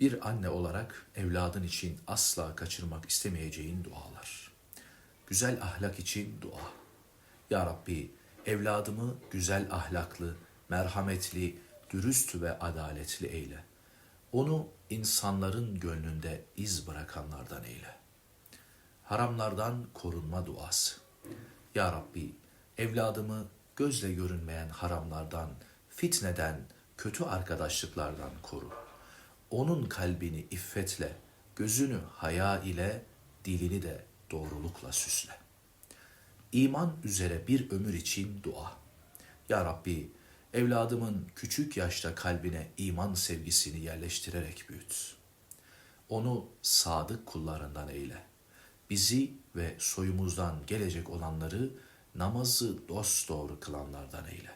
Bir anne olarak evladın için asla kaçırmak istemeyeceğin dualar. Güzel ahlak için dua. Ya Rabbi evladımı güzel ahlaklı, merhametli, dürüst ve adaletli eyle. Onu insanların gönlünde iz bırakanlardan eyle. Haramlardan korunma duası. Ya Rabbi evladımı gözle görünmeyen haramlardan, fitneden, kötü arkadaşlıklardan koru. Onun kalbini iffetle, gözünü haya ile, dilini de doğrulukla süsle. İman üzere bir ömür için dua. Ya Rabbi, evladımın küçük yaşta kalbine iman sevgisini yerleştirerek büyüt. Onu sadık kullarından eyle. Bizi ve soyumuzdan gelecek olanları namazı dosdoğru kılanlardan eyle.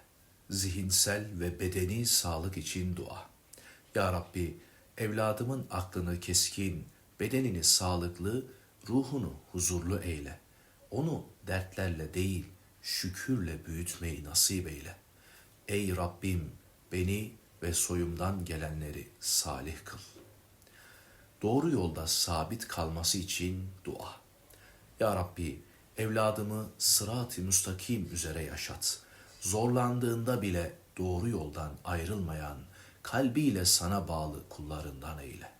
Zihinsel ve bedeni sağlık için dua. Ya Rabbi, evladımın aklını keskin, bedenini sağlıklı, ruhunu huzurlu eyle. Onu dertlerle değil, şükürle büyütmeyi nasip eyle. Ey Rabbim, beni ve soyumdan gelenleri salih kıl. Doğru yolda sabit kalması için dua. Ya Rabbi, evladımı sırat-ı müstakim üzere yaşat. Zorlandığında bile doğru yoldan ayrılmayan, kalbiyle sana bağlı kullarından eyle.